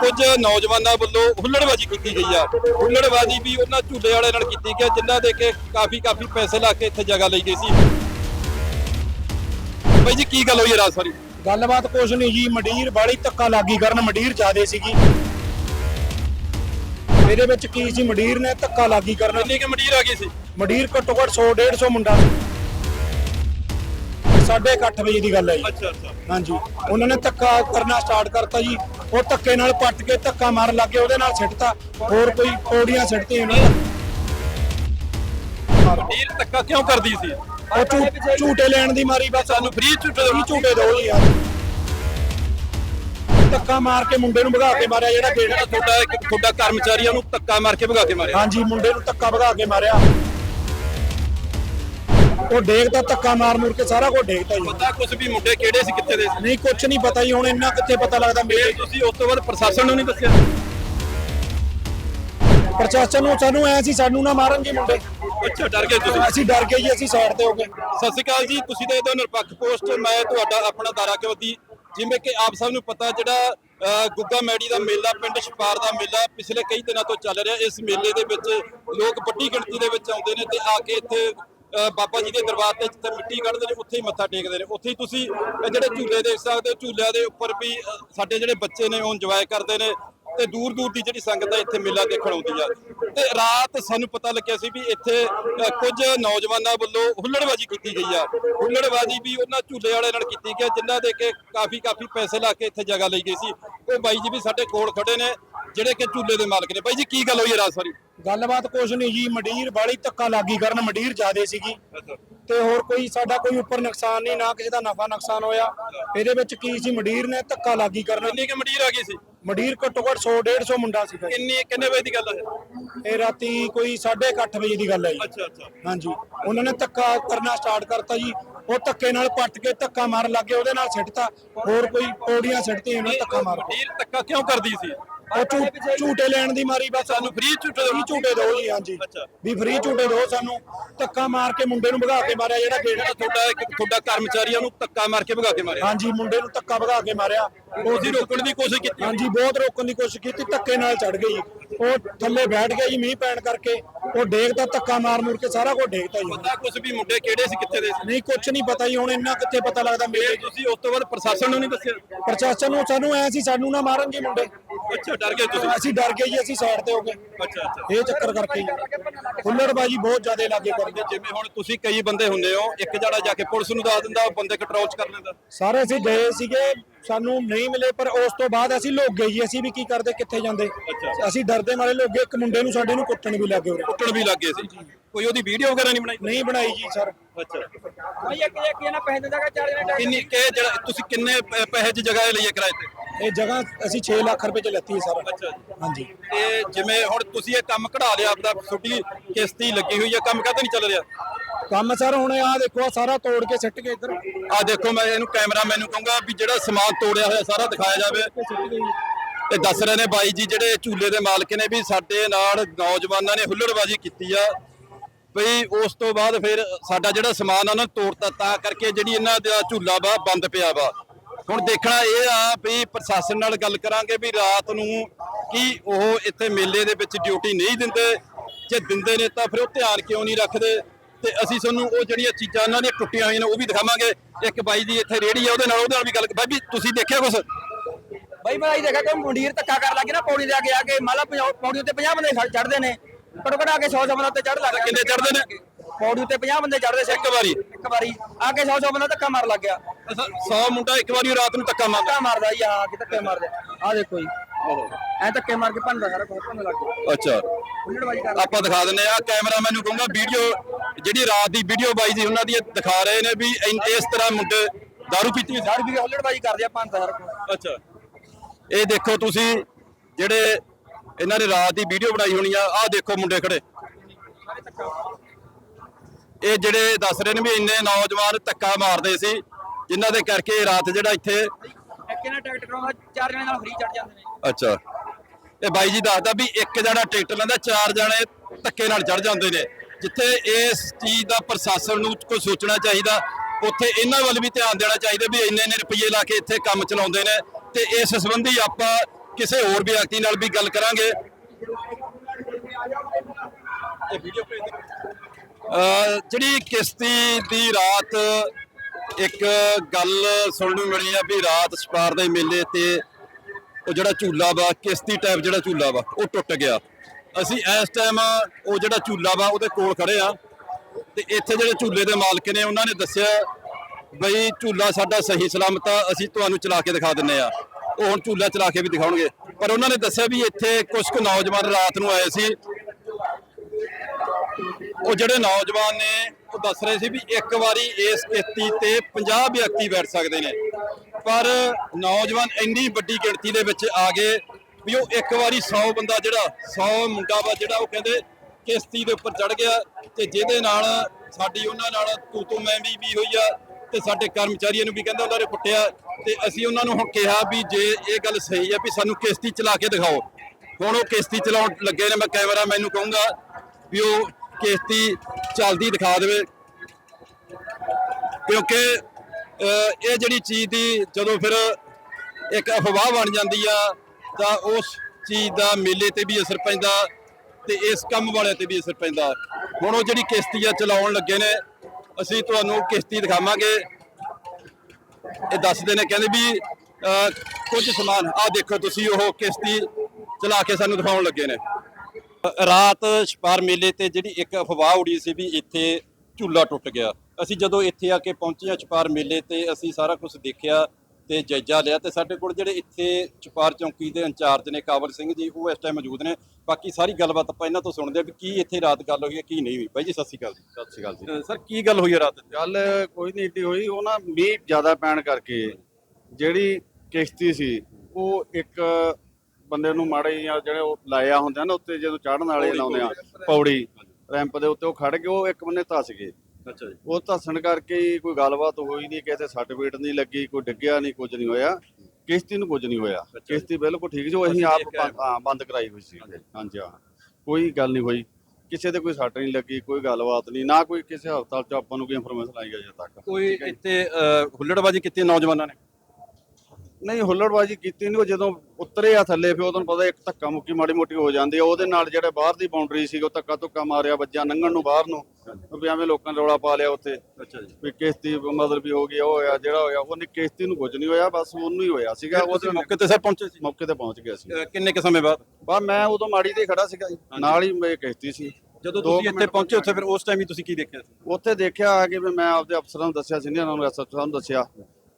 ਕੁਝ ਨੌਜਵਾਨਾਂ ਵੱਲੋਂ ਹੁੱਲੜਬਾਜੀ ਕੀਤੀ ਗਈ ਆ। ਹੁੱਲੜਬਾਜੀ ਵੀ ਉਹਨਾਂ ਝੂਲੇ ਵਾਲੇ ਨਾਲ ਕੀਤੀ ਗਈ ਜਿਨ੍ਹਾਂ ਦੇ ਕੇ ਕਾਫੀ ਕਾਫੀ ਪੈਸੇ ਲਾ ਕੇ ਇੱਥੇ ਜਗ੍ਹਾ ਲਈ ਗਈ ਸੀ। ਬਾਈ ਜੀ ਕੀ ਗੱਲ ਹੋਈ ਰਾਤ ਸਾਰੀ? ਗੱਲਬਾਤ ਕੁਛ ਨਹੀਂ ਜੀ ਮੰਡੀਰ ਬਾਲੀ ਧੱਕਾ ਲਾਗੀ ਕਰਨ ਮੰਡੀਰ ਜ਼ਿਆਦੇ ਸੀਗੀ। ਇਹਦੇ ਵਿੱਚ ਕੀ ਸੀ ਮੰਡੀਰ ਨੇ ਧੱਕਾ ਲਾਗੀ ਕਰਨ। ਕਿੰਨੀ ਕਿ ਮੰਡੀਰ ਆ ਗਈ ਸੀ? ਮੰਡੀਰ ਘੱਟੋ ਘੱਟ 100 150 ਮੁੰਡਾ। ਸਾਢੇ ਕੁ ਅੱਠ ਵਜੇ ਦੀ ਗੱਲ ਹੈ ਜੀ। ਅੱਛਾ ਅੱਛਾ। ਹਾਂਜੀ। ਉਹਨਾਂ ਨੇ ਧੱਕਾ ਕਰਨਾ ਸਟਾਰਟ ਕਰਤਾ ਜੀ। ਉਹ ਧੱਕੇ ਨਾਲ ਪੱਟ ਕੇ ਧੱਕਾ ਮਾਰਨ ਲੱਗੇ ਉਹਦੇ ਨਾਲ ਸਿੱਟਤਾ। ਹੋਰ ਕੋਈ ਪੌੜੀਆਂ ਸਿੱਟਤੀਆਂ ਉਹਨਾਂ ਨੇ ਮੰਡੀਰ ਧੱਕਾ ਕਿਉਂ ਕਰਦੀ ਸੀ? ਉਹ ਝੂਟੇ ਲੈਣ ਦੀ ਮਾਰੀ ਬਸ। ਸਾਨੂੰ ਫ੍ਰੀ ਝੂਟੇ ਕੀ ਝੂਟੇ ਦੋ ਯਾਰ। ਧੱਕਾ ਮਾਰ ਕੇ ਮੁੰਡੇ ਨੂੰ ਭਗਾ ਕੇ ਮਾਰਿਆ ਜਿਹੜਾ ਜਿਹੜਾ ਤੁਹਾਡਾ ਇੱਕ ਤੁਹਾਡਾ ਕਰਮਚਾਰੀ ਉਹਨੂੰ ਧੱਕਾ ਮਾਰ ਕੇ ਭਗਾ ਕੇ ਮਾਰਿਆ। ਹਾਂਜੀ ਮੁੰਡੇ ਨੂੰ ਧੱਕਾ ਭਗਾ ਕੇ ਮਾਰਿਆ। ਉਹ ਡੇਗਦਾ ਧੱਕਾ ਮਾਰ ਮੁਰ ਕੇ ਸਾਰਾ ਕੁਝ ਡੇਗਦਾ ਜੀ ਪਤਾ ਕੁਝ ਵੀ ਮੁੰਡੇ ਕਿਹੜੇ ਸੀ ਕਿੱਥੇ ਦੇ ਸੀ? ਨਹੀਂ ਕੁਝ ਨਹੀਂ ਪਤਾ ਜੀ ਹੁਣ ਇੰਨਾ ਕਿੱਥੇ ਪਤਾ ਲੱਗਦਾ ਮੇਰੇ ਤੁਸੀਂ ਉਸ ਤੋਂ ਬਾਅਦ ਪ੍ਰਸ਼ਾਸਨ ਨੂੰ ਨਹੀਂ ਦੱਸਿਆ? ਪ੍ਰਸ਼ਾਸਨ ਨੂੰ ਸਾਨੂੰ ਐ ਸੀ ਸਾਨੂੰ ਨਾ ਮਾਰਨ ਜੀ ਮੁੰਡੇ। ਅੱਛਾ ਡਰ ਗਏ ਤੁਸੀਂ? ਅਸੀਂ ਡਰ ਗਏ ਜੀ ਅਸੀਂ ਸਾਈਡ ਤੇ ਹੋ ਗਏ। ਸਤਿ ਸ਼੍ਰੀ ਅਕਾਲ ਜੀ ਤੁਸੀਂ ਦੇਖਦੇ ਹੋ ਨਿਰਪੱਖ ਪੋਸਟ ਮੈਂ ਤੁਹਾਡਾ ਆਪਣਾ ਦਾਰਾ ਕਿਵਤੀ। ਜਿਵੇਂ ਕਿ ਆਪ ਸਭ ਨੂੰ ਪਤਾ ਜਿਹੜਾ ਗੁੱਗਾ ਮੈੜੀ ਦਾ ਮੇਲਾ ਪਿੰਡ ਛਪਾਰ ਦਾ ਮੇਲਾ ਪਿਛਲੇ ਕਈ ਦਿਨਾਂ ਤੋਂ ਚੱਲ ਰਿਹਾ। ਇਸ ਮੇਲੇ ਦੇ ਵਿੱਚ ਲੋਕ ਵੱਡੀ ਗਿਣਤੀ ਦੇ ਵਿੱਚ ਆਉਂਦੇ ਨੇ ਤੇ ਆ ਕੇ ਇੱਥੇ ਬਾਬਾ ਜੀ ਦੇ ਦਰਬਾਰ ਤੇ ਜਿੱਥੇ ਮਿੱਟੀ ਕੱਢਦੇ ਨੇ ਉੱਥੇ ਹੀ ਮੱਥਾ ਟੇਕਦੇ ਨੇ। ਉੱਥੇ ਹੀ ਤੁਸੀਂ ਜਿਹੜੇ ਝੂਲੇ ਦੇਖ ਸਕਦੇ ਹੋ ਝੂਲਿਆਂ ਦੇ ਉੱਪਰ ਵੀ ਸਾਡੇ ਜਿਹੜੇ ਬੱਚੇ ਨੇ ਉਹ ਇੰਜੋਏ ਕਰਦੇ ਨੇ ਤੇ ਦੂਰ ਦੂਰ ਦੀ ਜਿਹੜੀ ਸੰਗਤ ਹੈ ਇੱਥੇ ਮੇਲਾ ਦੇਖਣ ਆਉਂਦੀ ਆ। ਤੇ ਰਾਤ ਸਾਨੂੰ ਪਤਾ ਲੱਗਿਆ ਸੀ ਵੀ ਇੱਥੇ ਕੁਝ ਨੌਜਵਾਨਾਂ ਵੱਲੋਂ ਹੁੱਲੜਬਾਜੀ ਕੀਤੀ ਗਈ ਆ। ਹੁੱਲੜਬਾਜੀ ਵੀ ਉਹਨਾਂ ਝੂਲੇ ਵਾਲੇ ਨਾਲ ਕੀਤੀ ਗਈ ਆ, ਜਿਨ੍ਹਾਂ ਦੇ ਕੇ ਕਾਫੀ ਕਾਫੀ ਪੈਸੇ ਲਾ ਕੇ ਇੱਥੇ ਜਗ੍ਹਾ ਲਈ ਗਈ ਸੀ। ਉਹ ਬਾਈ ਜੀ ਵੀ ਸਾਡੇ ਕੋਲ ਖੜੇ ਨੇ ਜਿਹੜੇ ਕਿ ਝੂਲੇ ਦੇ ਮਾਲਕ ਨੇ। ਬਾਈ ਜੀ ਕੀ ਗੱਲ ਹੋਈ ਹੈ ਰਾਤ ਸਾਰੀ? ਗੱਲਬਾਤ ਕੁਛ ਨਹੀਂ ਜੀ ਮੰਡੀਰ ਬਾਲੀ ਧੱਕਾ ਲਾਗੀ ਕਰਨ ਮੰਡੀਰ ਜ਼ਿਆਦੇ ਸੀਗੀ। ਤੇ ਹੋਰ ਕੋਈ ਸਾਡਾ ਕੋਈ ਉੱਪਰ ਨੁਕਸਾਨ ਨਹੀਂ ਨਾ ਕਿਸੇ ਦਾ ਨਫਾ ਨੁਕਸਾਨ ਹੋਇਆ। ਇਹਦੇ ਵਿੱਚ ਕੀ ਸੀ ਮੰਡੀਰ ਨੇ ਧੱਕਾ ਲਾਗੀ ਕਰਨ। ਕਿੰਨੀ ਕਿ ਮੰਡੀਰ ਆ ਗਈ ਸੀ? ਮੰਡੀਰ ਘੱਟੋ ਘੱਟ 100 150 ਮੁੰਡਾ ਸੀਗਾ ਜੀ। ਕਿੰਨੀ ਕਿੰਨੇ ਵਜੇ ਦੀ ਗੱਲ ਹੈ ਇਹ? ਰਾਤੀ ਕੋਈ 8:30 ਵਜੇ ਦੀ ਗੱਲ ਹੈ ਜੀ। ਅੱਛਾ ਅੱਛਾ। ਹਾਂਜੀ। ਉਹਨਾਂ ਨੇ ਧੱਕਾ ਕਰਨਾ ਸਟਾਰਟ ਕਰਤਾ ਜੀ। ਉਹ ਧੱਕੇ ਨਾਲ ਪੱਟ ਕੇ ਧੱਕਾ ਮਾਰਨ ਲੱਗੇ ਉਹਦੇ ਨਾਲ ਸਿੱਟਤਾ। ਹੋਰ ਕੋਈ ਪੌੜੀਆਂ ਸਿੱਟਤੀਆਂ ਉਹਨਾਂ ਧੱਕਾ ਮਾਰ ਕੇ ਮੰਡੀਰ ਧੱਕਾ ਕਿਉਂ ਕਰਦੀ ਸੀ? ਉਹ ਝੂ- ਝੂਟੇ ਲੈਣ ਦੀ ਮਾਰੀ ਬਸ ਸਾਨੂੰ। ਫ੍ਰੀ ਝੂਟੇ ਫ੍ਰੀ ਝੂਟੇ ਦਿਓ ਜੀ ਹਾਂਜੀ। ਅੱਛਾ। ਵੀ ਫ੍ਰੀ ਝੂਟੇ ਦਿਓ ਸਾਨੂੰ। ਧੱਕਾ ਮਾਰ ਕੇ ਮੁੰਡੇ ਨੂੰ ਭਗਾ ਕੇ ਮਾਰਿਆ ਜਿਹੜਾ ਗੇਟ ਜਿਹੜਾ ਤੁਹਾਡਾ ਇੱਕ ਤੁਹਾਡਾ ਕਰਮਚਾਰੀ ਆ ਉਹਨੂੰ ਧੱਕਾ ਮਾਰ ਕੇ ਭਗਾ ਕੇ ਮਾਰਿਆ। ਹਾਂਜੀ ਮੁੰਡੇ ਨੂੰ ਧੱਕਾ ਭਗਾ ਕੇ ਮਾਰਿਆ। ਉਹ ਰੋਕਣ ਦੀ ਕੋਸ਼ਿਸ਼ ਕੀਤੀ। ਹਾਂਜੀ ਬਹੁਤ ਰੋਕਣ ਦੀ ਕੋਸ਼ਿਸ਼ ਕੀਤੀ ਧੱਕੇ ਨਾਲ ਚੜ ਗਈ। ਉਹ ਥੱਲੇ ਬੈਠ ਗਿਆ ਜੀ ਮੀਂਹ ਪੈਣ ਕਰਕੇ। ਉਹ ਡੇਗਦਾ ਧੱਕਾ ਮਾਰ ਮੁਰ ਕੇ ਸਾਰਾ ਕੁਝ ਡੇਗਦਾ ਜੀ। ਪਤਾ ਕੁਝ ਵੀ ਮੁੰਡੇ ਕਿਹੜੇ ਸੀ ਕਿੱਥੇ ਦੇ ਸੀ? ਨਹੀਂ ਕੁਝ ਨਹੀਂ ਪਤਾ ਜੀ ਹੁਣ ਇੰਨਾ ਕਿੱਥੇ ਪਤਾ ਲੱਗਦਾ ਮੇਰੇ ਤੁਸੀਂ ਉਸ ਤੋਂ ਬਾਅਦ ਪ੍ਰਸ਼ਾਸਨ ਨੂੰ ਨਹੀਂ ਦੱਸਿਆ? ਪ੍ਰਸ਼ਾਸਨ ਨੂੰ ਸਾਨੂੰ ਐ ਸੀ ਸਾਨੂੰ ਨਾ ਮਾਰਨ ਜੀ ਮੁੰਡੇ। ਅੱਛਾ ਡਰ ਗਏ ਤੁਸੀਂ? ਅਸੀਂ ਡਰ ਗਏ ਜੀ ਅਸੀਂ ਸਾਈਡ ਤੇ ਹੋ ਗਏ। ਅੱਛਾ ਅੱਛਾ। ਇਹ ਚੱਕਰ ਕਰਕੇ ਹੁੱਲੜਬਾਜੀ ਬਹੁਤ ਜ਼ਿਆਦਾ ਲੱਗੇ ਕਰਦੇ ਜਿਵੇਂ ਹੁਣ ਤੁਸੀਂ ਕਈ ਬੰਦੇ ਹੁੰਦੇ ਹੋ ਇੱਕ ਜਣਾ ਜਾ ਕੇ ਪੁਲਿਸ ਨੂੰ ਦੱਸ ਦਿੰਦਾ ਉਹ ਬੰਦੇ ਕੰਟਰੋਲ ਚ ਕਰ ਲੈਂਦਾ। ਸਾਰੇ ਅਸੀਂ ਗਏ ਸੀਗੇ ਸਾਨੂੰ ਨਹੀਂ ਮਿਲੇ ਪਰ ਉਸ ਤੋਂ ਬਾਅਦ ਅਸੀਂ ਲੋਕ ਗਏ ਜੀ। ਅਸੀਂ ਵੀ ਕੀ ਕਰਦੇ ਕਿੱਥੇ ਜਾਂਦੇ? ਅੱਛਾ। ਅਸੀਂ ਡਰਦੇ ਮਾਰੇ ਲੋਕ ਗਏ ਇੱਕ ਮੁੰਡੇ ਨੂੰ ਸਾਡੇ ਨੂੰ ਕੁੱਟਣ ਵੀ ਲੱਗੇ ਉਰੇ ਕੁੱਟਣ ਵੀ ਲੱਗੇ ਸੀ। ਕੋਈ ਉਹਦੀ ਵੀਡੀਓ ਵਗੈਰਾ ਨਹੀਂ ਬਣਾਈ? ਨਹੀਂ ਬਣਾਈ ਜੀ ਸਰ। ਅੱਛਾ। ਭਾਈ ਇੱਕ ਇੱਕ ਇਹਨਾਂ ਪੈਸੇ ਦਿੰਦਾ ਕਿ ਚਾਰ ਜਣੇ ਕਿੰਨੀ ਕਿ ਜਿਹੜਾ ਤੁਸੀਂ ਕਿੰਨੇ ਪ- ਪੈਸੇ ਦੀ ਜਗ੍ਹਾ ਲਈ ਹੈ ਕਿਰਾਏ ਤੇ? ਇਹ ਜਗ੍ਹਾ ਅਸੀਂ 6 ਲੱਖ ਰੁਪਏ ਚ ਲੈਤੀ ਹੈ ਸਰ। ਹਾਂਜੀ। ਤੇ ਜਿਵੇਂ ਹੁਣ ਤੁਸੀਂ ਇਹ ਕੰਮ ਕਢਾ ਲਿਆ ਆਪਦਾ ਛੋਟੀ ਕਿਸ਼ਤੀ ਲੱਗੀ ਹੋਈ ਹੈ ਕੰਮ ਕਾਹਤੇ ਨਹੀਂ ਚੱਲ ਰਿਹਾ? ਕੰਮ ਸਰ ਹੁਣ ਆਹ ਦੇਖੋ ਆਹ ਸਾਰਾ ਤੋੜ ਕੇ ਸਿੱਟ ਕੇ ਇੱਧਰ। ਆ ਦੇਖੋ ਮੈਂ ਇਹਨੂੰ ਕੈਮਰਾ ਮੈਨੂੰ ਕਹੂੰਗਾ ਵੀ ਜਿਹੜਾ ਸਮਾਨ ਤੋੜਿਆ ਹੋਇਆ ਸਾਰਾ ਦਿਖਾਇਆ ਜਾਵੇ। ਤੇ ਦੱਸ ਰਹੇ ਨੇ ਬਾਈ ਜੀ ਜਿਹੜੇ ਝੂਲੇ ਦੇ ਮਾਲਕ ਨੇ ਵੀ ਸਾਡੇ ਨਾਲ ਨੌਜਵਾਨਾਂ ਨੇ ਹੁੱਲੜਬਾਜੀ ਕੀਤੀ ਆ। ਬਈ ਉਸ ਤੋਂ ਬਾਅਦ ਫਿਰ ਸਾਡਾ ਜਿਹੜਾ ਸਮਾਨ ਆ ਉਹਨਾਂ ਨੇ ਤੋੜਤਾ ਤਾਂ ਕਰਕੇ ਜਿਹੜੀ ਇਹਨਾਂ ਦਾ ਝੂਲਾ ਵਾ ਬੰਦ ਪਿਆ ਵਾ। ਹੁਣ ਦੇਖਣਾ ਇਹ ਆ ਵੀ ਪ੍ਰਸ਼ਾਸਨ ਨਾਲ ਗੱਲ ਕਰਾਂਗੇ ਵੀ ਰਾਤ ਨੂੰ ਕੀ ਉਹ ਇੱਥੇ ਮੇਲੇ ਦੇ ਵਿੱਚ ਡਿਊਟੀ ਨਹੀਂ ਦਿੰਦੇ। ਜੇ ਦਿੰਦੇ ਨੇ ਤਾਂ ਫਿਰ ਉਹ ਧਿਆਨ ਕਿਉਂ ਨਹੀਂ ਰੱਖਦੇ? ਤੇ ਅਸੀਂ ਤੁਹਾਨੂੰ ਉਹ ਜਿਹੜੀਆਂ ਚੀਜ਼ਾਂ ਉਹਨਾਂ ਦੀਆਂ ਟੁੱਟੀਆਂ ਹੋਈਆਂ ਨੇ ਉਹ ਵੀ ਦਿਖਾਵਾਂਗੇ। ਇੱਕ ਬਾਈ ਦੀ ਇੱਥੇ ਰੇੜੀ ਆ ਉਹਦੇ ਨਾਲ ਉਹਦੇ ਨਾਲ ਵੀ ਗੱਲ ਬਾਈ ਤੁਸੀਂ ਦੇਖਿਆ ਕੁਛ? ਭਾਈ ਮੈਂ ਇਹ ਦੇਖਿਆ ਕਿ ਮੁੰਡੀਰ ਧੱਕਾ ਕਰ ਲੱਗੇ ਨਾ ਪੌੜੀ ਦੇ ਅੱਗੇ ਆ ਕੇ ਮਾਲਾ ਪੌੜੀ ਉੱਤੇ 50 ਬੰਦੇ ਚੜਦੇ ਨੇ। ਆ ਕੇ 100 100 ਬੰਦਾ ਉੱਤੇ ਚੜ ਲੱਗ ਕਿੰਨੇ ਚੜ੍ਹਦੇ ਨੇ? ਪੌੜੀ ਉੱਤੇ 50 ਬੰਦੇ ਚੜਦੇ ਸੀ। ਇੱਕ ਵਾਰੀ? ਇੱਕ ਵਾਰੀ। ਆ ਕੇ 100 100 ਬੰਦਾ ਧੱਕਾ ਮਾਰ ਲੱਗ ਗਿਆ। 100 ਮੁੰਡਾ ਇੱਕ ਵਾਰੀ ਰਾਤ ਨੂੰ ਧੱਕਾ ਮਾਰਦਾ। ਧੱਕਾ ਮਾਰਦਾ ਜੀ ਆ ਕੇ ਧੱਕੇ ਮਾਰਦੇ। ਆ ਦੇਖੋ ਜੀ। ਐ ਧੱਕੇ ਮਾਰ ਕੇ ਭੰਨਦਾ ਸਾਰਾ ਕੁਝ ਭੰਨ ਲੱਗ ਗਿਆ। ਅੱਛਾ। ਕਰ ਆਪਾਂ ਦਿਖਾ ਦਿੰਨੇ ਆ ਕੈਮਰਾ ਮੈਨੂੰ ਕਹੂੰਗਾ ਵੀਡੀਓ ਜਿਹੜੀ ਰਾਤ ਦੀ ਵੀਡੀਓ ਬਾਈ ਜੀ ਉਹਨਾਂ ਦੀ ਇਹ ਦਿਖਾ ਰਹੇ ਨੇ ਵੀ ਇਨ- ਇਸ ਤਰ੍ਹਾਂ ਮੁੰਡੇ ਦਾਰੂ ਪੀਤੀ ਹੋਈ ਸੀ। ਦਾਰੂ ਵੀ ਹੁੱਲੜਬਾਜੀ ਕਰਦੇ ਆ ਭੰਨਦਾ ਸਾਰਾ ਕੁਝ ਅੱਛਾ। ਇਹ ਦੇਖੋ ਤੁਸੀਂ ਜਿਹੜੇ ਇਹਨਾਂ ਨੇ ਰਾਤ ਦੀ ਵੀਡੀਓ ਬਣਾਈ ਹੋਣੀ ਆ ਆਹ ਦੇਖੋ ਮੁੰਡੇ ਖੜੇ। ਇਹ ਜਿਹੜੇ ਦੱਸ ਰਹੇ ਨੇ ਵੀ ਇੰਨੇ ਨੌਜਵਾਨ ਧੱਕਾ ਮਾਰਦੇ ਸੀ ਜਿਨ੍ਹਾਂ ਦੇ ਕਰਕੇ ਰਾਤ ਜਿਹੜਾ ਇੱਥੇ ਟਿਕਟ ਕਰਾਉਂਦਾ ਚਾਰ ਜਣੇ ਨਾਲ ਫ੍ਰੀ ਚੜ ਜਾਂਦੇ ਨੇ। ਅੱਛਾ। ਇਹ ਬਾਈ ਜੀ ਦੱਸਦਾ ਵੀ ਇੱਕ ਜਣਾ ਟਿਕਟ ਲੈਂਦਾ ਚਾਰ ਜਣੇ ਧੱਕੇ ਨਾਲ ਚੜ ਜਾਂਦੇ ਨੇ। ਜਿੱਥੇ ਇਸ ਚੀਜ਼ ਦਾ ਪ੍ਰਸ਼ਾਸਨ ਨੂੰ ਕੋਈ ਸੋਚਣਾ ਚਾਹੀਦਾ ਉੱਥੇ ਇਹਨਾਂ ਵੱਲ ਵੀ ਧਿਆਨ ਦੇਣਾ ਚਾਹੀਦਾ ਵੀ ਇੰਨੇ ਇੰਨੇ ਰੁਪਏ ਲਾ ਕੇ ਇੱਥੇ ਕੰਮ ਚਲਾਉਂਦੇ ਨੇ। ਤੇ ਇਸ ਸੰਬੰਧੀ ਆਪਾਂ ਕਿਸੇ ਹੋਰ ਵਿਅਕਤੀ ਨਾਲ ਵੀ ਗੱਲ ਕਰਾਂਗੇ। ਇਹ ਵੀਡੀਓ ਭੇਜ ਅਹ ਜਿਹੜੀ ਕਿਸ਼ਤੀ ਦੀ ਰਾਤ ਇੱਕ ਗੱਲ ਸੁਣਨ ਨੂੰ ਮਿਲੀ ਆ ਵੀ ਰਾਤ ਸਪਾਰ ਦੇ ਮੇਲੇ ਤੇ ਉਹ ਜਿਹੜਾ ਝੂਲਾ ਵਾ, ਕਿਸ਼ਤੀ ਟਾਈਪ ਜਿਹੜਾ ਝੂਲਾ ਵਾ, ਉਹ ਟੁੱਟ ਗਿਆ। ਅਸੀਂ ਇਸ ਟਾਈਮ ਉਹ ਜਿਹੜਾ ਝੂਲਾ ਵਾ, ਉਹਦੇ ਕੋਲ ਖੜੇ ਆ। ਤੇ ਇੱਥੇ ਜਿਹੜੇ ਝੂਲੇ ਦੇ ਮਾਲਕ ਨੇ, ਉਹਨਾਂ ਨੇ ਦੱਸਿਆ ਬਈ ਝੂਲਾ ਸਾਡਾ ਸਹੀ ਸਲਾਮਤ ਆ, ਅਸੀਂ ਤੁਹਾਨੂੰ ਚਲਾ ਕੇ ਦਿਖਾ ਦਿੰਨੇ ਆ। ਉਹ ਹੁਣ ਝੂਲਾ ਚਲਾ ਕੇ ਵੀ ਦਿਖਾਉਣਗੇ। ਪਰ ਉਹਨਾਂ ਨੇ ਦੱਸਿਆ ਵੀ ਇੱਥੇ ਕੁਝ ਕੁ ਨੌਜਵਾਨ ਰਾਤ ਨੂੰ ਆਏ ਸੀ। ਉਹ ਜਿਹੜੇ ਨੌਜਵਾਨ ਨੇ, ਉਹ ਦੱਸ ਰਹੇ ਸੀ ਵੀ ਇੱਕ ਵਾਰੀ ਇਸ ਕਿਸ਼ਤੀ ਤੇ 50 ਵਿਅਕਤੀ ਬੈਠ ਸਕਦੇ ਨੇ। ਪਰ ਨੌਜਵਾਨ ਇੰਨੀ ਵੱਡੀ ਗਿਣਤੀ ਦੇ ਵਿੱਚ ਆ ਗਏ ਵੀ ਉਹ ਇੱਕ ਵਾਰੀ 100 ਬੰਦਾ ਜਿਹੜਾ 100 ਮੁੰਡਾ ਵਾ ਜਿਹੜਾ ਉਹ ਕਹਿੰਦੇ ਕਿਸ਼ਤੀ ਦੇ ਉੱਪਰ ਚੜ ਗਿਆ ਤੇ ਜਿਹਦੇ ਨਾਲ ਸਾਡੀ ਉਹਨਾਂ ਨਾਲ ਤੂੰ ਤੂੰ ਮੈਂ ਵੀ ਵੀ ਹੋਈ ਆ ਤੇ ਸਾਡੇ ਕਰਮਚਾਰੀਆਂ ਨੂੰ ਵੀ ਕਹਿੰਦਾ ਉਹਨਾਂ ਨੇ ਕੁੱਟਿਆ ਤੇ ਅਸੀਂ ਉਹਨਾਂ ਨੂੰ ਹੁਣ ਕਿਹਾ ਵੀ ਜੇ ਇਹ ਗੱਲ ਸਹੀ ਆ ਵੀ ਸਾਨੂੰ ਕਿਸ਼ਤੀ ਚਲਾ ਕੇ ਦਿਖਾਓ। ਹੁਣ ਉਹ ਕਿਸ਼ਤੀ ਚਲਾਉਣ ਲੱਗੇ ਨੇ, ਮੈਂ ਕੈਮਰਾ ਮੈਨੂੰ ਕਹੂੰਗਾ ਵੀ ਉਹ ਕਿਸ਼ਤੀ ਚੱਲਦੀ ਦਿਖਾ ਦੇਵੇ। ਕਿਉਂਕਿ ਇਹ ਜਿਹੜੀ ਚੀਜ਼ ਦੀ ਜਦੋਂ ਫਿਰ ਇੱਕ ਅਫਵਾਹ ਬਣ ਜਾਂਦੀ ਆ, ਤਾਂ ਉਸ ਚੀਜ਼ ਦਾ ਮੇਲੇ ਤੇ ਵੀ ਅਸਰ ਪੈਂਦਾ ਤੇ ਇਸ ਕੰਮ ਵਾਲੇ ਤੇ ਵੀ ਅਸਰ ਪੈਂਦਾ। ਹੁਣ ਉਹ ਜਿਹੜੀ ਕਿਸ਼ਤੀ ਆ ਚਲਾਉਣ ਲੱਗੇ ਨੇ, ਅਸੀਂ ਤੁਹਾਨੂੰ ਕਿਸ਼ਤੀ ਦਿਖਾਵਾਂਗੇ। ਇਹ ਦੱਸਦੇ ਨੇ, ਕਹਿੰਦੇ ਵੀ ਕੁਝ ਸਮਾਨ ਆ ਦੇਖੋ ਤੁਸੀਂ, ਉਹ ਕਿਸ਼ਤੀ ਚਲਾ ਕੇ ਸਾਨੂੰ ਦਿਖਾਉਣ ਲੱਗੇ ਨੇ। ਰਾਤ ਛਪਾਰ ਮੇਲੇ ਤੇ ਜਿਹੜੀ ਇੱਕ ਅਫਵਾਹ ਉੜੀ ਸੀ ਵੀ ਇੱਥੇ ਝੂਲਾ ਟੁੱਟ ਗਿਆ। ਅਸੀਂ ਜਦੋਂ ਇੱਥੇ ਆ ਕੇ ਪਹੁੰਚੇ ਆ ਛਪਾਰ ਮੇਲੇ ਤੇ ਅਸੀਂ ਸਾਰਾ ਕੁਝ ਦੇਖਿਆ ਤੇ ਜਾਇਜ਼ਾ ਲਿਆ ਤੇ ਸਾਡੇ ਕੋਲ ਜਿਹੜੇ ਇੱਥੇ ਛਪਾਰ ਚੌਂਕੀ ਦੇ ਇੰਚਾਰਜ ਨੇ ਕਾਬਲ ਸਿੰਘ ਜੀ ਉਹ ਇਸ ਟਾਈਮ ਮੌਜੂਦ ਨੇ। ਬਾਕੀ ਸਾਰੀ ਗੱਲਬਾਤ ਆਪਾਂ ਇਹਨਾਂ ਤੋਂ ਸੁਣਦੇ ਆ ਵੀ ਕੀ ਇੱਥੇ ਰਾਤ ਗੱਲ ਹੋਈ ਹੈ ਕੀ ਨਹੀਂ ਹੋਈ। ਬਾਈ ਜੀ ਸਤਿ ਸ਼੍ਰੀ ਅਕਾਲ ਜੀ। ਸਤਿ ਸ਼੍ਰੀ ਅਕਾਲ ਜੀ। ਸਰ ਕੀ ਗੱਲ ਹੋਈ ਹੈ ਰਾਤ? ਗੱਲ ਕੋਈ ਨਹੀਂ ਏਡੀ ਹੋਈ। ਉਹ ਨਾ ਮੀਂਹ ਜ਼ਿਆਦਾ ਪੈਣ ਕਰਕੇ ਜਿਹੜੀ ਕਿਸ਼ਤੀ ਸੀ ਉਹ ਇੱਕ ਬੰਦੇ ਨੂੰ ਮਾੜੇ ਜਿਹਾ ਜਿਹੜੇ ਉਹ ਲਾਇਆ ਹੁੰਦਾ ਨਾ ਉੱਤੇ ਜਦੋਂ ਚੜਨ ਵਾਲੇ ਲਾਉਂਦੇ ਆ ਪੌੜੀ ਰੈਂਪ ਦੇ ਉੱਤੇ ਉਹ ਖੜ ਕੇ ਉਹ ਇੱਕ ਬੰਨੇ ਧੱਸ ਗਏ। ਅੱਛਾ ਜੀ। ਉਹ ਧੱਸਣ ਕਰਕੇ ਹੀ ਕੋਈ ਗੱਲਬਾਤ ਹੋਈ ਨਹੀਂ ਕਿਸੇ ਸੱਟ ਪੇਟ ਨਹੀਂ ਲੱਗੀ ਕੋਈ ਡਿੱਗਿਆ ਨਹੀਂ ਕੁਝ ਨਹੀਂ ਹੋਇਆ। ਕਿਸ਼ਤੀ ਨੂੰ ਕੁਝ ਨਹੀਂ ਹੋਇਆ। ਜੀ। ਕਿਸ਼ਤੀ ਬਿਲਕੁਲ ਠੀਕ ਜੋ ਅਸੀਂ ਆਪ ਬੰਦ- ਹਾਂ ਕਰਾਈ ਹੋਈ ਸੀ। ਹਾਂਜੀ। ਹਾਂ। ਕੋਈ ਗੱਲ ਨਹੀਂ ਹੋਈ। ਕਿਸੇ ਤੇ ਕੋਈ ਸੱਟ ਨਹੀਂ ਲੱਗੀ ਕੋਈ ਗੱਲਬਾਤ ਨਹੀਂ ਨਾ ਕੋਈ ਕਿਸੇ ਹਸਪਤਾਲ ਚ ਆਪਾਂ ਨੂੰ ਕੋਈ ਇਨਫੋਰਮੇਸ਼ਨ ਆਈ ਅਜੇ ਤੱਕ। ਕੋਈ ਇੱਥੇ ਹੁੱਲੜਬਾਜ਼ੀ ਕੀਤੀ ਨੌਜਵਾਨਾਂ ਨੇ? ਨਹੀਂ ਹੁੱਲੜਬਾਜੀ ਕੀਤੀ ਨਹੀਂ ਉਹ ਜਦੋਂ ਉਤਰੇ ਆ ਥੱਲੇ ਫਿਰ ਉਹਨੂੰ ਪਤਾ ਇੱਕ ਧੱਕਾ ਮੁੱਕੀ ਮਾੜੀ ਮੋਟੀ ਹੋ ਜਾਂਦੀ ਆ ਉਹਦੇ ਨਾਲ ਜਿਹੜੇ ਬਾਹਰ ਦੀ ਬਾਉਂਡਰੀ ਸੀ ਉਹ ਧੱਕਾ ਧੁੱਕਾ ਮਾਰਿਆ ਵੱਜਾ ਲੰਘਣ ਨੂੰ ਬਾਹਰ ਨੂੰ ਵੀ ਐਵੇਂ ਲੋਕਾਂ ਨੇ ਰੌਲਾ ਪਾ ਲਿਆ ਉੱਥੇ। ਅੱਛਾ ਜੀ। ਵੀ ਕਿਸ਼ਤੀ ਮਤਲਬ ਵੀ ਹੋ ਗਿਆ ਉਹ ਹੋਇਆ ਜਿਹੜਾ ਹੋਇਆ ਉਹਨੇ ਕਿਸ਼ਤੀ ਨੂੰ ਕੁਝ ਨਹੀਂ ਹੋਇਆ ਬਸ ਉਹਨੂੰ ਹੀ ਹੋਇਆ ਸੀਗਾ ਉਹਦੇ ਉਹਦੇ ਮੌਕੇ ਤੇ ਸਰ ਪਹੁੰਚੇ ਸੀ। ਮੌਕੇ ਤੇ ਪਹੁੰਚ ਗਿਆ ਸੀ। ਕਿੰਨੇ ਕੁ ਸਮੇਂ ਬਾਅਦ? ਬਸ ਮੈਂ ਉਦੋਂ ਮਾੜੀ ਤੇ ਖੜਾ ਸੀਗਾ ਜੀ ਨਾਲ ਹੀ ਮੇਰੀ ਕਿਸ਼ਤੀ ਸੀ। ਜਦੋਂ ਤੁਸੀਂ ਇੱਥੇ ਪਹੁੰਚੇ ਉੱਥੇ ਫਿਰ ਉਸ ਟਾਈਮ ਹੀ ਤੁਸੀਂ ਕੀ ਦੇਖਿਆ ਸੀ? ਉੱਥੇ ਦੇਖਿਆ ਆ ਕੇ ਵੀ ਮੈਂ ਆਪਦੇ ਅਫਸਰਾਂ ਨੂੰ ਦੱਸਿਆ ਸੀ ਉਹਨਾਂ ਨੂੰ ਐਸਐਚਓ ਨੂੰ ਦੱਸਿਆ।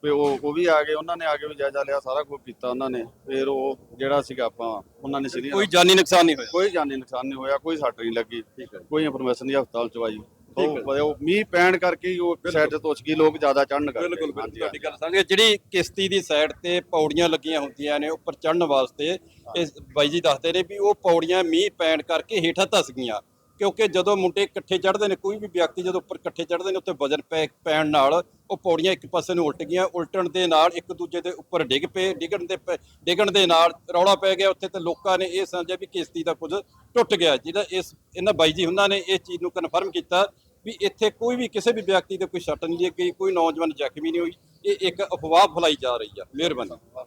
ਵੀ ਉਹ ਉਹ ਵੀ ਆ ਗਏ ਉਹਨਾਂ ਨੇ ਆ ਕੇ ਵੀ ਜਾਇਜ਼ਾ ਲਿਆ ਸਾਰਾ ਕੁਝ ਕੀਤਾ ਉਹਨਾਂ ਨੇ। ਫਿਰ ਉਹ ਜਿਹੜਾ ਸੀਗਾ ਆਪਾਂ ਉਹਨਾਂ ਨੇ ਸੀਰੀਅਸ ਕੋਈ ਜਾਨੀ ਨੁਕਸਾਨ ਨਹੀਂ ਹੋਇਆ? ਕੋਈ ਜਾਨੀ ਨੁਕਸਾਨ ਨਹੀਂ ਹੋਇਆ ਕੋਈ ਸੱਟ ਨਹੀਂ ਲੱਗੀ। ਕੋਈ ਇਨਫੋਰਮੇਸ਼ਨ ਨਹੀਂ ਹਸਪਤਾਲ ਚ ਆਈ। ਉਹ ਉਹ ਮੀਂਹ ਪੈਣ ਕਰਕੇ ਹੀ ਉਹ ਸਾਈਡ ਤੇ ਗਈ ਲੋਕ ਜ਼ਿਆਦਾ ਚੜਨ ਕਰਕੇ। ਬਿਲਕੁਲ ਤੁਹਾਡੀ ਗੱਲ ਸਮਝ ਜਿਹੜੀ ਕਿਸ਼ਤੀ ਦੀ ਸਾਈਡ ਤੇ ਪੌੜੀਆਂ ਲੱਗੀਆਂ ਹੁੰਦੀਆਂ ਨੇ ਉੱਪਰ ਚੜਨ ਵਾਸਤੇ ਇਹ ਬਾਈ ਜੀ ਦੱਸਦੇ ਨੇ ਵੀ ਉਹ ਪੌੜੀਆਂ ਮੀਂਹ ਪੈਣ ਕਰਕੇ ਹੇਠਾਂ ਧਸ ਗਈਆਂ। ਕਿਉਂਕਿ ਜਦੋਂ ਮੁੰਡੇ ਇਕੱਠੇ ਚੜ੍ਹਦੇ ਨੇ, ਕੋਈ ਵੀ ਵਿਅਕਤੀ ਜਦੋਂ ਉੱਪਰ ਇਕੱਠੇ ਚੜ੍ਹਦੇ ਨੇ ਉੱਤੇ ਵਜਨ ਪੈ, ਪੈਣ ਨਾਲ ਉਹ ਪੌੜੀਆਂ ਇੱਕ ਪਾਸੇ ਨੂੰ ਉਲਟ ਗਈਆਂ, ਉਲਟਣ ਦੇ ਨਾਲ ਇੱਕ ਦੂਜੇ ਦੇ ਉੱਪਰ ਡਿੱਗ ਪਏ, ਡਿੱਗਣ ਦੇ ਪ- ਡਿੱਗਣ ਦੇ ਨਾਲ ਰੌਲਾ ਪੈ ਗਿਆ ਉੱਥੇ ਤੇ ਲੋਕਾਂ ਨੇ ਇਹ ਸਮਝਿਆ ਵੀ ਕਿਸ਼ਤੀ ਦਾ ਕੁਝ ਟੁੱਟ ਗਿਆ। ਜਿਹਦਾ ਇਸ, ਇਹਨਾਂ ਬਾਈ ਜੀ ਉਹਨਾਂ ਨੇ ਇਸ ਚੀਜ਼ ਨੂੰ ਕਨਫਰਮ ਕੀਤਾ ਵੀ ਇੱਥੇ ਕੋਈ ਵੀ ਕਿਸੇ ਵੀ ਵਿਅਕਤੀ ਦੇ ਕੋਈ ਸੱਟ ਨਹੀਂ ਲੱਗੀ, ਕੋਈ ਨੌਜਵਾਨ ਜ਼ਖਮੀ ਨਹੀਂ ਹੋਈ, ਇਹ ਇੱਕ ਅਫਵਾਹ ਫੈਲਾਈ ਜਾ ਰਹੀ ਆ। ਮਿਹਰਬਾਨੀ।